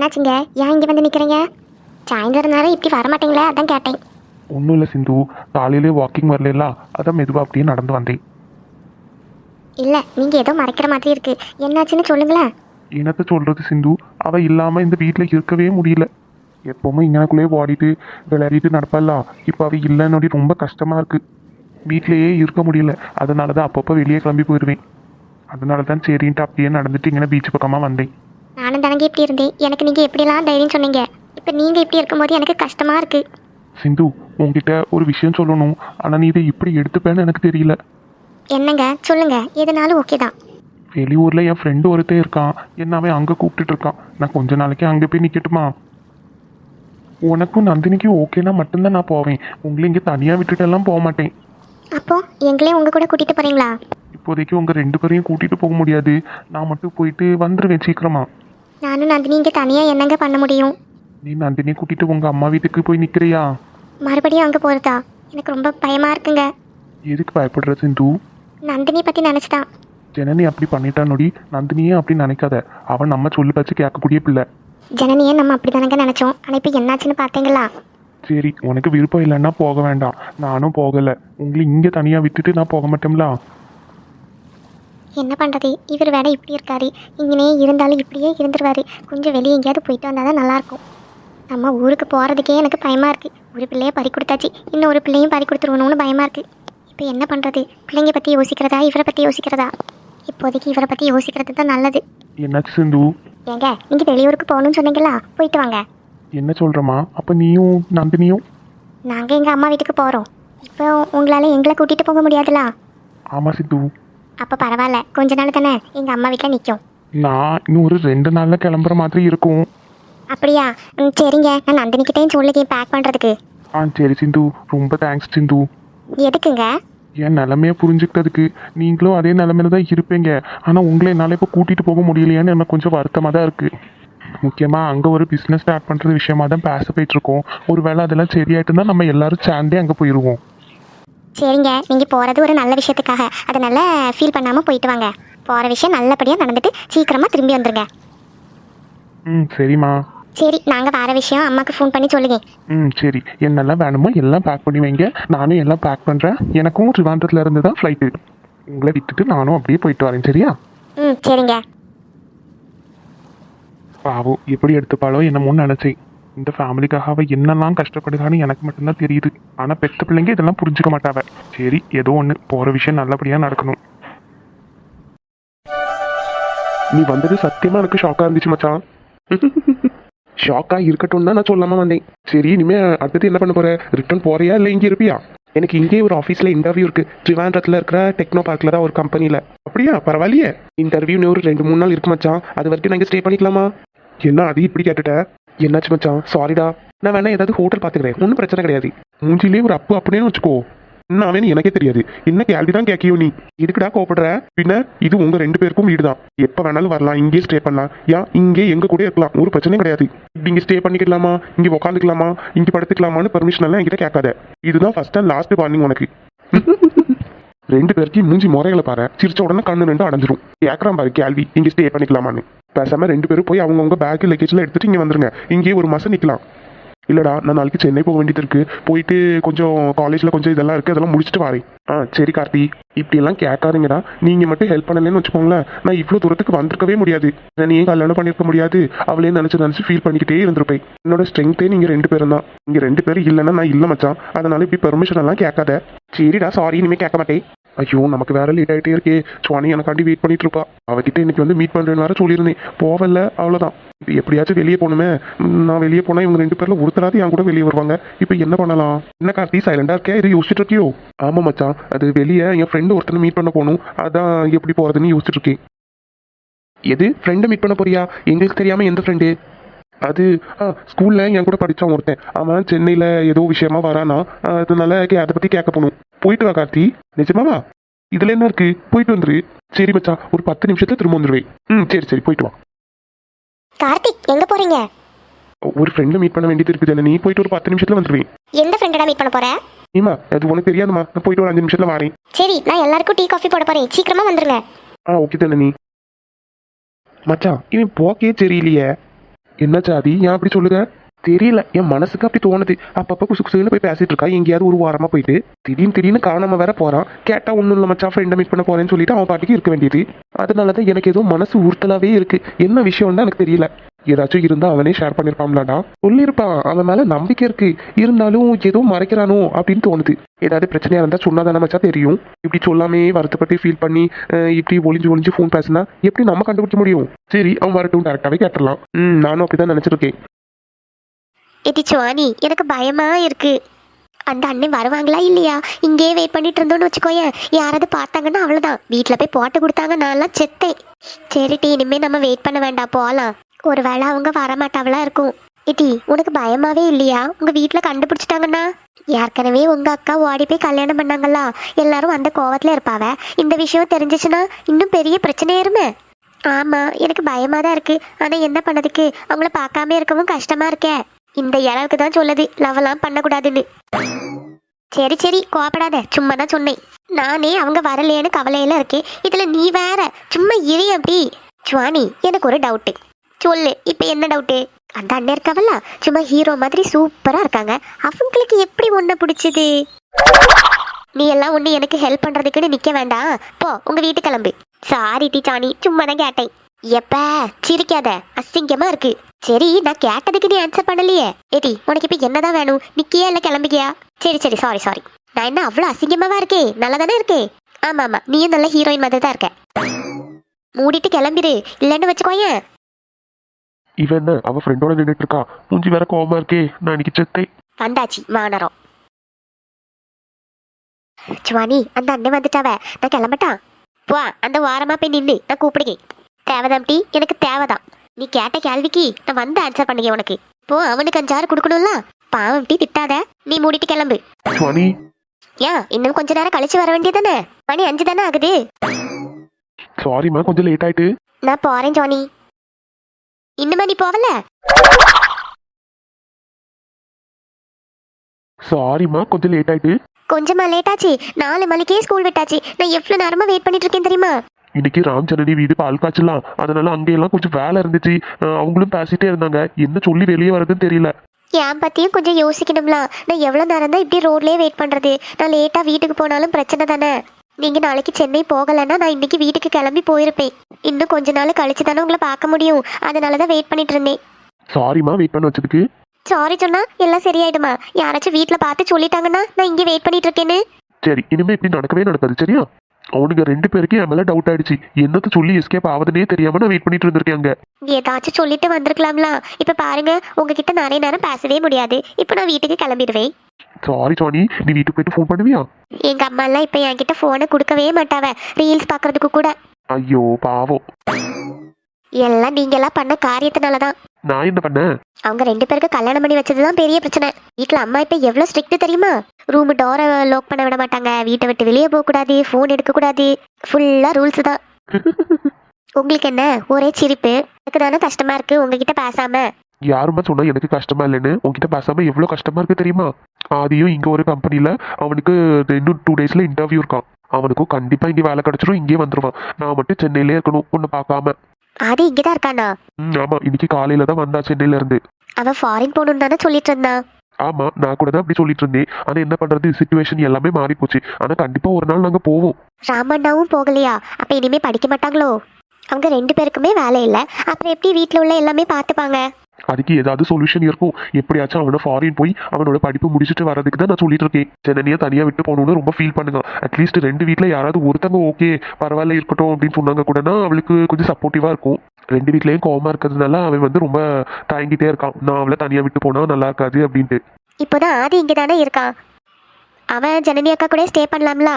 என்னாச்சுங்க? ஏன் இங்கே வந்து நிற்கிறீங்க சாயந்தரம் நேரம் இப்படி வர மாட்டீங்களே அதான் கேட்டேன். ஒன்றும் இல்லை சிந்து. காலையிலே வாக்கிங் வரல அதான் மெதுவாக அப்படியே நடந்து வந்தேன். இல்லை நீங்கள் ஏதோ மறைக்கிற மாதிரி இருக்கு. என்னாச்சுன்னு சொல்லுங்களேன். என்னத்த சொல்கிறது சிந்து? அவள் இல்லாமல் இந்த வீட்டில் இருக்கவே முடியல. எப்போவுமே இங்கனக்குள்ளேயே ஓடிட்டு விளையாடிட்டு நடப்பாளா இப்போ அவள் இல்லைன்னு ரொம்ப கஷ்டமாக இருக்குது வீட்டிலேயே இருக்க முடியல. அதனால தான் அப்பப்போ வெளியே கிளம்பி போயிடுவேன் அதனால தான் சரின்ட்டு அப்படியே நடந்துட்டு இங்கே பீச் பக்கமாக வந்தேன். நானும் தானங்க இப்படி இருந்தேன். எனக்கு நீங்கள் எப்படிலாம் தைரியம் சொன்னீங்க? இப்போ நீங்கள் இப்படி இருக்கும்போது எனக்கு கஷ்டமாக இருக்குது சிந்து உன்கிட்ட ஒரு விஷயம் சொல்லணும். ஆனால் நீ இதை இப்படி எடுத்துப்பேன்னு எனக்கு தெரியல. என்னங்க? சொல்லுங்க. எதுனாலும் ஓகே தான். வெளியூரில் என் ஃப்ரெண்டு ஒருத்தன் இருக்கான். என்ன அவன் அங்கே கூப்பிட்டுட்டு இருக்கான். நான் கொஞ்ச நாளைக்கு அங்கே போய் நிற்கட்டுமா உனக்கும் நந்தினிக்கும் ஓகேனா மட்டும்தான் நான் போவேன். உங்களை இங்கே தனியாக விட்டுட்டெல்லாம் போக மாட்டேன். அப்போ எங்களையும் உங்கள் கூட கூட்டிகிட்டு போகிறீங்களா இப்போதைக்கு உங்கள் ரெண்டு பேரையும் கூட்டிகிட்டு போக முடியாது. நான் மட்டும் போயிட்டு வந்துடுவேன் சீக்கிரமா. நானும் நந்தினி இங்கே தனியாக என்னங்க பண்ண முடியும்? நீ நந்தினியை கூட்டிகிட்டு உங்கள் அம்மா வீட்டுக்கு போய் நிற்கிறியா மறுபடியும் அங்கே போகிறதா எனக்கு ரொம்ப பயமாக இருக்குங்க. எதுக்கு பயப்படுற சிந்து? நந்தினி பற்றி நினச்சிதான். ஜனனி அப்படி பண்ணிட்டா நொடி நந்தினியே அப்படி நினைக்காத. அவன் நம்ம சொல்லி பச்சு கேட்கக்கூடிய பிள்ளை. ஜனனியை நம்ம அப்படி தானங்க நினச்சோம். ஆனால் இப்போ என்னாச்சுன்னு பார்த்தீங்களா சரி உனக்கு விருப்பம் இல்லைன்னா போக வேண்டாம். நானும் போகலை. உங்களை இங்கே தனியாக விட்டுட்டு நான் போக மாட்டோம்ல? என்ன பண்ணுறது இவர் வேற இப்படி இருக்காரு. இங்கனே இருந்தாலும் இப்படியே இருந்துருவாரு. கொஞ்சம் வெளியே எங்கேயாவது போயிட்டு வந்தால் தான் நல்லாயிருக்கும். நம்ம ஊருக்கு போகிறதுக்கே எனக்கு பயமாக இருக்குது ஒரு பிள்ளைய பறி கொடுத்தாச்சு. இன்னும் ஒரு பிள்ளையும் பறி கொடுத்துருவணும்னு பயமாக இருக்குது இப்போ என்ன பண்ணுறது பிள்ளைங்க பற்றி யோசிக்கிறதா? இவரை பற்றி யோசிக்கிறதா? இப்போதைக்கு இவரை பற்றி யோசிக்கிறது தான் நல்லது. என்னாச்சு சிந்து? ஏங்க நீங்கள் வெளியூருக்கு போகணும்னு சொன்னீங்களா போயிட்டு வாங்க. என்ன சொல்கிறமா அப்போ நீயும் நந்தினியும்? நாங்கள் எங்கள் அம்மா வீட்டுக்கு போகிறோம் இப்போ உங்களால் எங்களை கூட்டிகிட்டு போக முடியாதுல? ஆமாம் சித்து அப்போ பரவாயில்ல. கொஞ்ச நாள் தானே எங்கள் அம்மா வீட்டில் நிற்கும் நான் இன்னும் ஒரு ரெண்டு நாளில் கிளம்புற மாதிரி இருக்கும். அப்படியா? ம், சரிங்க. நான் நந்தினிக்கிட்டையும் சொல்லுங்க பேக் பண்ணுறதுக்கு ஆ சரி சிந்து. ரொம்ப தேங்க்ஸ் சிந்து. எதுக்குங்க? என் நிலமைய புரிஞ்சுக்கிட்டதுக்கு நீங்களும் அதே நிலமையில தான் இருப்பீங்க. ஆனால் உங்களை என்னால் இப்போ கூட்டிகிட்டு போக முடியலையான்னு எனக்கு கொஞ்சம் வருத்தமாக தான் இருக்குது முக்கியமாக அங்கே ஒரு பிஸ்னஸ் ஸ்டார்ட் பண்ணுறது விஷயமா தான் பேச போயிட்டுருக்கோம் ஒரு வேளை அதெல்லாம் சரியாயிட்டுனா நம்ம எல்லாரும் சேர்ந்தே அங்கே போயிடுவோம் சரிங்க. நீங்கள் போகிறது ஒரு நல்ல விஷயத்துக்காக. அதனால ஃபீல் பண்ணாமல் போயிட்டு வாங்க. போகிற விஷயம் நல்லபடியாக நடந்துட்டு சீக்கிரமாக திரும்பி வந்துருங்க. ம் சரிம்மா. சரி நாங்கள் வேறு விஷயம் அம்மாவுக்கு ஃபோன் பண்ணி சொல்லுங்க. ம் சரி. என்னெல்லாம் வேணுமோ எல்லாம் பேக் பண்ணி வைங்க. நானும் எல்லாம் பேக் பண்ணுறேன் எனக்கும் ட்ரிவாண்டத்தில் இருந்து தான் ஃப்ளைட்டு உங்களை விட்டுட்டு நானும் அப்படியே போயிட்டு வரேன் சரியா? ம் சரிங்க. பாவம் எப்படி எடுத்துப்பாளோ என்னமோன்னு நினச்சேன். இந்த ஃபேமிலிக்காக அவள் என்னெல்லாம் கஷ்டப்படுதான்னு எனக்கு மட்டும்தான் தெரியுது. ஆனால் பெத்த பிள்ளைங்க இதெல்லாம் புரிஞ்சுக்க மாட்டாவ. சரி ஏதோ ஒன்று போகிற விஷயம் நல்லபடியாக நடக்கணும். நீ வந்தது சத்தியமாக எனக்கு ஷாக்காக இருந்துச்சு மச்சான். ஷாக்காக இருக்கட்டும் தான் நான் சொல்லாமல் வந்தேன். சரி இனிமே அடுத்தது என்ன பண்ண போற? ரிட்டர்ன் போறியா இல்லை இங்கே இருப்பியா? எனக்கு இங்கே ஒரு ஆஃபீஸில் இன்டர்வியூ இருக்கு. ட்ரிவாண்ட்ரத்தில் இருக்கிற டெக்னோ பார்க்கில் தான் ஒரு கம்பெனியில் அப்படியா? பரவாயில்லையே. இன்டர்வியூ ஒரு ரெண்டு மூணு நாள் இருக்கு மச்சான். அது வரைக்கும் நான் ஸ்டே பண்ணிக்கலாமா? என்ன அது இப்படி கேட்டுட்ட? என்னாச்சு மச்சான்? சாரிடா நான் வேணா ஏதாவது ஹோட்டல் பார்த்துக்கிறேன். ஒன்றும் பிரச்சனை கிடையாது. மூஞ்சிலே ஒரு அப்பு அப்படின்னு வச்சுக்கோ. என்ன எனக்கே தெரியாது. என்ன கேள்வி தான் கேட்கியோ நீ? இதுக்குடா கோப்படுற பின்ன இது உங்க ரெண்டு பேருக்கும் வீடு தான் எப்போ வேணாலும் வரலாம். இங்கே ஸ்டே பண்ணலாம். ஏன் இங்கே எங்க கூட இருக்கலாம். ஒரு பிரச்சனையும் கிடையாது. இப்படி இங்கே ஸ்டே பண்ணிக்கலாமா? இங்கே உட்காந்துக்கலாமா இங்கே படுத்துக்கலாமான்னு பர்மிஷன் எல்லாம் என்கிட்ட கேட்காத. இதுதான் ஃபர்ஸ்ட் அண்ட் லாஸ்ட் வார்னிங் உனக்கு. ரெண்டு பேருக்கு மூஞ்சி முறைகளை பாரு. சிரிச்ச உடனே கண்ணு ரெண்டும் அடைஞ்சிரும். கேட்கறான் பாரு கேள்வி. இங்கே ஸ்டே பண்ணிக்கலாமான்னு. பேசாம ரெண்டு பேரும் போய் அவங்கவுங்க பேக் லக்கேஜ்லாம் எடுத்துட்டு இங்கே வந்துருங்க. இங்கேயே ஒரு மாதம் நிற்கலாம் இல்லடா நான் நாளைக்கு சென்னை போக வேண்டியது இருக்கு. போயிட்டு கொஞ்சம் காலேஜில் கொஞ்சம் இதெல்லாம் இருக்குது அதெல்லாம் முடிச்சுட்டு வரேன். ஆ சரி கார்த்தி. இப்படியெல்லாம் கேட்காதீங்கடா. நீங்கள் மட்டும் ஹெல்ப் பண்ணலன்னு வச்சுக்கோங்களேன். நான் இவ்வளோ தூரத்துக்கு வந்திருக்கவே முடியாது. நான் ஏன் கல்யாணம் பண்ணிருக்க முடியாது? அவளே நினச்சி நினச்சி ஃபீல் பண்ணிக்கிட்டே இருந்திருப்பேன். என்னோட ஸ்ட்ரென்த்தே நீங்கள் ரெண்டு பேரும் தான். இங்கே ரெண்டு பேரும் இல்லைன்னா நான் இல்லை மச்சான். அதனால இப்படி பெர்மிஷன் எல்லாம் கேட்காத. சரிடா சாரி இனிமேல் கேட்க மாட்டேன். ஐயோ நமக்கு வேற லேட் ஆகிட்டே இருக்கே. சுவானி எனக்காண்டி வெயிட் பண்ணிட்டு இருப்பா. அவகிட்ட இன்னைக்கு வந்து மீட் பண்றேன்னு வேற சொல்லியிருந்தேன். போவல அவ்வளோதான் இப்போ எப்படியாச்சும் வெளியே போகணுமே. நான் வெளியே போனால் இவங்க ரெண்டு பேர்ல ஒருத்தராது என் கூட வெளியே வருவாங்க. இப்போ என்ன பண்ணலாம்? என்ன கார்த்தி சைலண்டா இருக்கே இது யோசிச்சுட்டு இருக்கியோ? ஆமா மச்சான். அது வெளியே என் ஃப்ரெண்டு ஒருத்தனை மீட் பண்ண போகணும். அதான் எப்படி போறதுன்னு யோசிச்சுட்டு இருக்கேன். எது? ஃப்ரெண்டை மீட் பண்ண போறியா? எங்களுக்கு தெரியாம எந்த ஃப்ரெண்டு அது ஆ ஸ்கூல்ல என் கூட படிச்சான் ஒருத்தன். அவன் சென்னையில ஏதோ விஷயமா வரானா. அதனால அதை பத்தி கேட்க போகணும் போயிட்டு வா கார்த்தி. நிஜமாவா இதுல என்ன இருக்கு? போயிட்டு வந்துரு. சரி மச்சான். ஒரு பத்து நிமிஷத்துல திரும்ப வந்துருவேன். ம் சரி சரி. போயிட்டு வா. கார்த்திக் எங்கே போகிறீங்க ஒரு ஃப்ரெண்டை மீட் பண்ண வேண்டியது இருக்குது நீ போயிட்டு ஒரு பத்து நிமிஷத்துல வந்துருவேன். எந்த ஃப்ரெண்டடா மீட் பண்ண போகிற நீமா அது உனக்கு தெரியாதுமா நான் போயிட்டு ஒரு அஞ்சு நிமிஷத்துல வரேன். சரி நான் எல்லாருக்கும் டீ காஃபி போட போகிறேன் சீக்கிரமாக வந்துருங்க. ஆ ஓகே தானே நீ மச்சான் இவன் போக்கே தெரியலையே. என்ன ஜாதி? ஏன் அப்படி சொல்லுங்க? தெரியல. என் மனசுக்கு அப்படி தோணுது. அப்பப்போ குசு குசுன்னு போய் பேசிட்டு இருக்கா. எங்கேயாவது ஒரு வாரமா போயிட்டு. திடீர்னு திடீர்னு காணாம வேற போறான். கேட்டா ஒன்றும் இல்லை மச்சா ஃப்ரெண்டை மீட் பண்ண போறேன்னு சொல்லிட்டு அவன் பாட்டுக்கு இருக்க வேண்டியது. அதனால தான் எனக்கு ஏதோ மனசு உறுத்தலாவே இருக்கு. என்ன விஷயம்னு எனக்கு தெரியல. ஏதாச்சும் இருந்தா அவனே ஷேர் பண்ணிருப்பான்லாடா. சொல்லியிருப்பான் அவன் மேல நம்பிக்கை இருக்கு. இருந்தாலும் ஏதோ மறைக்கிறானோ அப்படின்னு தோணுது. ஏதாவது பிரச்சனையா இருந்தா சொன்னாதானே மச்சா தெரியும். இப்படி சொல்லாமே வருத்தப்பட்டு ஃபீல் பண்ணி இப்படி ஒளிஞ்சு ஒளிஞ்சு ஃபோன் பேசினா எப்படி நம்ம கண்டுபிடிக்க முடியும்? சரி அவன் வரட்டும் டேரக்டாவே கேட்டுடலாம். ம் நானும் அப்படிதான் நினைச்சிருக்கேன். இது சுவானி எனக்கு பயமா இருக்கு. அந்த அண்ணன் வருவாங்களா இல்லையா? இங்கேயே வெயிட் பண்ணிட்டு இருந்தோம்னு வச்சுக்கோயேன். யாராவது பார்த்தாங்கன்னா அவ்வளோதான் வீட்டில் போய் போட்டு கொடுத்தாங்க நான்லாம் செத்தேன். டே இனிமேல் நம்ம வெயிட் பண்ண வேண்டாம். போகலாம் ஒருவேளை அவங்க வரமாட்டாவளா இருக்கும். இட்டி உனக்கு பயமாவே இல்லையா? உங்க வீட்டில் கண்டுபிடிச்சிட்டாங்கன்னா? ஏற்கனவே உங்க அக்கா ஓடி போய் கல்யாணம் பண்ணாங்களா? எல்லாரும் அந்த கோவத்துல இருப்பாவ? இந்த விஷயம் தெரிஞ்சிச்சுன்னா இன்னும் பெரிய பிரச்சனையாயிருமே ஆமா எனக்கு பயமா தான் இருக்கு. ஆனா என்ன பண்ணதுக்கு? அவங்கள பார்க்காம இருக்கவும் கஷ்டமா இருக்கே. இந்த இளவுக்கு தான் சொல்லுது லவ்லாம் பண்ணக்கூடாதுன்னு. சரி சரி கோபப்படாத சும்மா தான் சொன்னேன். நானே அவங்க வரலையேன்னு கவலையில இருக்கேன். இதுல நீ வேற. சும்மா இரு அப்படி சுவாணி எனக்கு ஒரு டவுட்டு சொல்லு இப்போ என்ன டவுட்டு அந்த அண்ணன் இருக்காவல்ல சும்மா ஹீரோ மாதிரி சூப்பராக இருக்காங்க. அவங்களுக்கு எப்படி ஒன்றை பிடிச்சது? நீ எல்லாம் ஒன்று எனக்கு ஹெல்ப் பண்ணுறதுக்குன்னு நிற்க வேண்டாம். போ உங்கள் வீட்டு கிளம்பு. சாரி டி சாணி சும்மா தான் கேட்டேன். எப்ப? சிரிக்காத. அசிங்கமா இருக்கு. சரி நான் கேட்டதுக்கு நீ ஆன்சர் பண்ணலையே. ஏடி உனக்கு இப்போ என்னதான் வேணும்? நிக்கியா இல்லை கிளம்பிக்கியா? சரி சரி சாரி சாரி நான் என்ன அவ்வளோ அசிங்கமாவா இருக்கே? நல்லா தானே இருக்கே? ஆமா ஆமா நீயும் நல்ல ஹீரோயின் மாதிரி தான் இருக்க. மூடிட்டு கிளம்பிடு இல்லைன்னு வச்சுக்கோயேன். இவன் என்ன அவ ஃப்ரெண்டோட நின்றுட்டு இருக்கா மூஞ்சி வேற கோவமா இருக்கே நான் இன்னைக்கு செத்தே வந்தாச்சு வானரம் சுவாணி அந்த அண்ணன் வந்துட்டாவ. நான் கிளம்பட்டா? போ அந்த வாரமா போய் நின்று நான் கூப்பிடுங்க தேவைதான் டி எனக்கு தேவைதான் நீ கேட்ட கேள்விக்கு நான் வந்து ஆன்சர் பண்ணுங்க உனக்கு. போ அவனுக்கு அஞ்சாறு கொடுக்கணும்ல? பாவம் டி திட்டாத. நீ மூடிட்டு கிளம்பு. சுவானி ஏன் இன்னும் கொஞ்ச நேரம் கழிச்சு வர வேண்டியதானே மணி அஞ்சு தானே ஆகுது சாரிம்மா கொஞ்சம் லேட் ஆயிட்டு. நான் போறேன் ஜானி இன்னுமா நீ போவல? சாரிம்மா கொஞ்சம் லேட் ஆயிட்டு. கொஞ்சமா லேட் ஆச்சு. நாலு மணிக்கே ஸ்கூல் விட்டாச்சு. நான் எவ்வளவு நேரமா வெயிட் பண்ணிட்டு இருக்கேன் தெரியுமா? இன்னைக்கு ராம் ஜனனி வீடு பால் காய்ச்சலாம். அதனால அங்கெல்லாம் கொஞ்சம் வேலை இருந்துச்சு. அஹ் அவங்களும் பேசிட்டே இருந்தாங்க. என்ன சொல்லி வெளியே வரதுன்னு தெரியல. என் பத்தியும் கொஞ்சம் யோசிக்கணும்ல. நான் எவ்வளவு நேரம் தான் இப்படி ரோட்லயே வெயிட் பண்றது? நான் லேட்டா வீட்டுக்கு போனாலும் பிரச்சனை தானே? நீங்க நாளைக்கு சென்னை போகலைன்னா நான் இன்னைக்கு வீட்டுக்கு கிளம்பி போயிருப்பேன். இன்னும் கொஞ்ச நாள் கழிச்சு தானே உங்களை பார்க்க முடியும். அதனால தான் வெயிட் பண்ணிட்டு இருந்தேன். சாரிம்மா வெயிட் பண்ண வச்சதுக்கு. சாரி சொன்னா எல்லாம் சரியாயிடுமா. யாராச்சும் வீட்ல பார்த்து சொல்லிட்டாங்கன்னா நான் இங்கே வெயிட் பண்ணிட்டு இருக்கேன்னு. சரி இனிமே இப்படி நடக்கவே நடக்காது சரியா? அவனுங்க ரெண்டு பேருக்கு என் மேல டவுட் ஆயிடுச்சு. என்னத்த சொல்லி எஸ்கேப் ஆகுதுன்னே தெரியாம நான் வெயிட் பண்ணிட்டு இருந்திருக்கேன் அங்க. ஏதாச்சும் சொல்லிட்டு வந்திருக்கலாம்ல. இப்ப பாருங்க உங்ககிட்ட நிறைய நேரம் பேசவே முடியாது. இப்போ நான் வீட்டுக்கு கிளம்பிடுவேன். சாரி சுவானி நீ வீட்டுக்கு போயிட்டு ஃபோன் பண்ணுவியா? எங்க அம்மா எல்லாம் இப்ப என்கிட்ட போனை கொடுக்கவே மாட்டாவ. ரீல்ஸ் பாக்குறதுக்கு கூட. ஐயோ பாவம். எல்லாம் நீங்க எல்லாம் பண்ண காரியத்தினாலதான். நான் என்ன பண்ணேன் அவங்க ரெண்டு பேருக்கு கல்யாணம் பண்ணி வச்சதுதான் பெரிய பிரச்சனை. வீட்ல அம்மா இப்ப எவ்வளவு ஸ்ட்ரிக்ட் தெரியுமா? ரூம் டோரை லாக் பண்ண விட மாட்டாங்க. வீட்டை விட்டு வெளியே போக கூடாது ஃபோன் எடுக்க கூடாது. ஃபுல்லா ரூல்ஸ் தான். உங்களுக்கு என்ன? ஒரே சிரிப்பு. எனக்கு தானே கஷ்டமா இருக்கு. உங்ககிட்ட பேசாம. யாருமா சொன்னா எனக்கு கஷ்டமா இல்லைன்னு? உன்கிட்ட பேசாம எவ்வளவு கஷ்டமா இருக்கு தெரியுமா? ஆதியும் இங்க ஒரு கம்பெனில அவனுக்கு இன்னும் டூ டேஸ்ல இன்டர்வியூ இருக்கான். அவனுக்கும் கண்டிப்பா இங்கே வேலை கிடைச்சிரும் இங்கே வந்துருவான். நான் மட்டும் சென்னையிலே இருக்கணும் உன்னை பார்க்காம. அது இங்கதான் இருக்கானா? ம் ஆமா இன்னைக்கு காலையில தான் வந்தா சென்னையில இருந்து. அவ ஃபாரின் போகணும்னு தானே சொல்லிட்டு இருந்தான் ஆமா நான் கூட தான் அப்படி சொல்லிட்டு இருந்தேன். ஆனா என்ன பண்றது சுச்சுவேஷன் எல்லாமே மாறி போச்சு ஆனா கண்டிப்பா ஒரு நாள் நாங்க போவோம். ராமண்ணாவும் போகலையா? அப்ப இனிமே படிக்க மாட்டாங்களோ? அவங்க ரெண்டு பேருக்குமே வேலை இல்லை. அப்புறம் எப்படி வீட்டில் உள்ள எல்லாமே பார்த்துப்பாங்க? அதுக்கு ஏதாவது சொல்யூஷன் இருக்கும். எப்படியாச்சும் அவனை ஃபாரின் போய் அவனோட படிப்பு முடிச்சுட்டு வரதுக்கு தான் நான் சொல்லிட்டு இருக்கேன் சென்னையை தனியாக விட்டு போகணும்னு ரொம்ப ஃபீல் பண்ணுங்க. அட்லீஸ்ட் ரெண்டு வீட்டில் யாராவது ஒருத்தங்க ஓகே பரவாயில்ல இருக்கட்டும் அப்படின்னு சொன்னாங்க கூடனா அவளுக்கு கொஞ்சம் சப்போர்ட்டிவாக இருக்கும். ரெண்டு வீட்லேயும் கோவமாக இருக்கிறதுனால அவன் வந்து ரொம்ப தயங்கிட்டே இருக்கான். நான் அவளை தனியாக விட்டு போனா நல்லா இருக்காது அப்படின்ட்டு. இப்போதான் ஆதி இங்கே தானே இருக்கான் அவன் ஜனனி அக்கா கூட ஸ்டே பண்ணலாம்ல?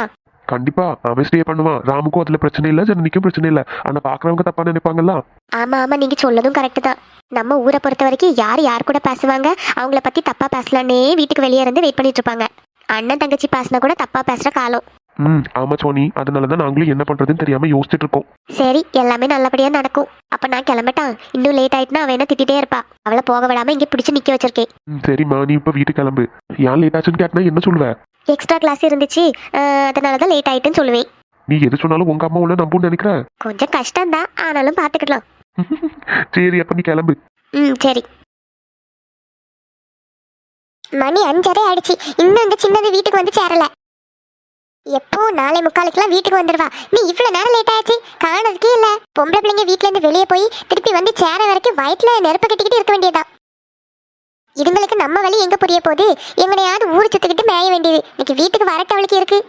கண்டிப்பா. அவன் ஸ்டே பண்ணுவான் ராமுக்கும் அதுல பிரச்சனை இல்லை ஜனனிக்கும் பிரச்சனை இல்லை. ஆனா பாக்குறவங்க தப்பா நினைப்பாங்கல்ல ஆமா ஆமா. நீங்க சொல்லதும் கரெக்டு தான். நம்ம ஊரை பொறுத்த வரைக்கும் யார் யார் கூட பேசுவாங்க அவங்கள பத்தி தப்பா பேசலான்னே வீட்டுக்கு வெளியே இருந்து வெயிட் பண்ணிட்டு இருப்பாங்க. அண்ணன் தங்கச்சி பேசினா கூட தப்பா பேசுற காலம். ம் ஆமா சோனி. அதனாலதான் நாங்களும் என்ன பண்றதுன்னு தெரியாம யோசிச்சுட்டு இருக்கோம். சரி எல்லாமே நல்லபடியா நடக்கும். அப்ப நான் கிளம்பட்டான் இன்னும் லேட் ஆயிட்டுனா அவ என்ன திட்டிட்டே இருப்பா. அவளை போக விடாம இங்க பிடிச்சு நிக்க வச்சிருக்கேன். ம் சரிம்மா. நீ இப்ப வீட்டுக்கு கிளம்பு. ஏன் லேட் ஆச்சுன்னு கேட்டினா என்ன சொல்லுவ? எக்ஸ்ட்ரா கிளாஸ் இருந்துச்சு. அஹ், அதனாலதான் லேட் ஆயிட்டுன்னு சொல்லுவேன். நீ எது சொன்னாலும் உங்க அம்மா உன்ன நம்புன்னு நினைக்கிற? கொஞ்சம் கஷ்டம்தான் ஆனாலும் பாத்துக்கலாம் சரி அப்ப நீ கிளம்பு. ம் சரி. மணி அஞ்சரை ஆயிடுச்சு. இன்னும் இந்த சின்னது வீட்டுக்கு வந்து சேரல. எப்போ நாளை முக்காலுக்குலாம் வீட்டுக்கு வந்துடுவா? நீ இவ்வளவு நேரம் லேட் ஆச்சு காணதுக்கே இல்ல. பொம்பளை பிள்ளைங்க வீட்ல இருந்து வெளியே போய் திருப்பி வந்து சேர வரைக்கும் வயிற்றுல நெருப்பு கட்டிக்கிட்டு இருக்க வேண்டியதா இதுங்களுக்கு நம்ம வழி எங்க புரிய போகுது? எங்கனையாவது ஊர் சுத்திக்கிட்டு மேய வேண்டியது. இன்னைக்கு வீட்டுக்கு வரட்டு அவளுக்கு இருக்கு.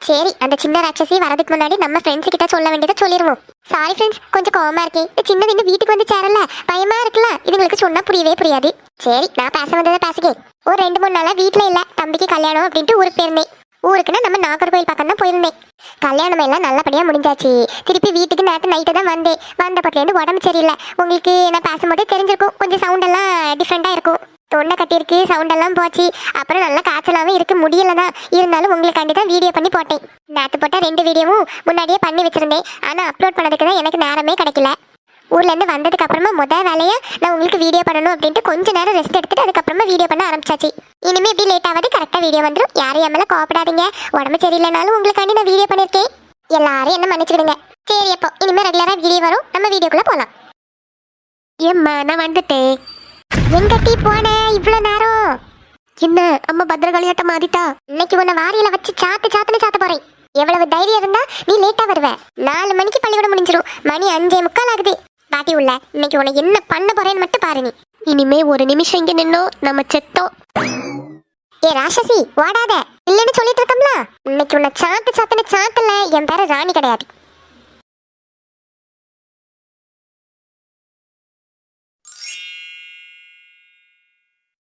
சரி அந்த சின்ன ராட்சசி வரதுக்கு முன்னாடி நம்ம ஃப்ரெண்ட்ஸ் கிட்ட சொல்ல வேண்டியதை சொல்லிடுவோம் சாரி ஃப்ரெண்ட்ஸ் கொஞ்சம் கோவமா இருக்கேன் இந்த சின்னது இன்னும் வீட்டுக்கு வந்து சேரல. பயமா இருக்குல்ல? இதுங்களுக்கு சொன்னா புரியவே புரியாது. சரி நான் பேச வந்ததை பேசுகிறேன். ஒரு ரெண்டு மூணு நாளா வீட்டுல இல்ல. தம்பிக்கு கல்யாணம் அப்படின்ட்டு ஊருக்கு போயிருந்தேன். ஊருக்குன்னா நம்ம நாகர்கோயில் பக்கம் தான் போயிருந்தேன். கல்யாணம் எல்லாம் நல்லபடியாக முடிஞ்சாச்சு. திருப்பி வீட்டுக்கு நேற்று நைட்டு தான் வந்தேன். வந்த பத்திலேருந்து உடம்பு சரியில்லை. உங்களுக்கு நான் பேசும்போது தெரிஞ்சிருக்கும். கொஞ்சம் சவுண்ட் எல்லாம் இருக்கும். தொண்டை கட்டியிருக்கு சவுண்ட் எல்லாம் போச்சு. அப்புறம் நல்லா காய்ச்சலாகவே இருக்க. முடியல தான் இருந்தாலும் உங்களுக்காண்டி தான் வீடியோ பண்ணி போட்டேன். நேற்று போட்டால் ரெண்டு வீடியோவும் முன்னாடியே பண்ணி வச்சிருந்தேன். ஆனால் அப்லோட் பண்ணதுக்கு தான் எனக்கு நேரமே கிடைக்கல. ஊர்ல இருந்து வந்ததுக்கு அப்புறமா முத வேலையா நான் உங்களுக்கு வீடியோ பண்ணணும் அப்படின்ட்டு கொஞ்ச நேரம் ரெஸ்ட் எடுத்துட்டு அதுக்கப்புறமா வீடியோ பண்ண ஆரம்பிச்சாச்சு. இனிமே எப்படி லேட் ஆகாது கரெக்டா வீடியோ வந்துடும் யாரும் என் மேல கோவப்படாதீங்க. உடம்பு சரியில்லைனாலும் உங்களுக்காண்டி நான் வீடியோ பண்ணிருக்கேன். எல்லாரும் என்ன மன்னிச்சுடுங்க. சரி அப்போ இனிமே ரெகுலரா வீடியோ வரும். நம்ம வீடியோக்குள்ள போலாம். ஏம்மா நான் வந்துட்டேன். எங்க டீ போன? இவ்வளவு நேரம். என்ன அம்மா பத்திரகாளியாட்டம் மாறிட்டா இன்னைக்கு உன்னை வாரியில வச்சு சாத்து சாத்துன்னு சாத்த போறேன். எவ்வளவு தைரியம் இருந்தா நீ லேட்டா வருவ. நாலு மணிக்கு பள்ளிக்கூடம் முடிஞ்சிரும். மணி அஞ்சே முக்கால் ஆகுது. பாட்டி உள்ள. இன்னைக்கு உன்னை என்ன பண்ண போறேன்னு மட்டும் பாரு நீ. இனிமே ஒரு நிமிஷம் இங்க நின்னோ நம்ம செத்தோம். ஏ ராஷசி ஓடாத. இல்லைன்னு சொல்லிட்டு இருக்கோம்ல. இன்னைக்கு உன்னை சாத்து சாத்துன்னு சாத்துல என் பேர ராணி கிடையாது.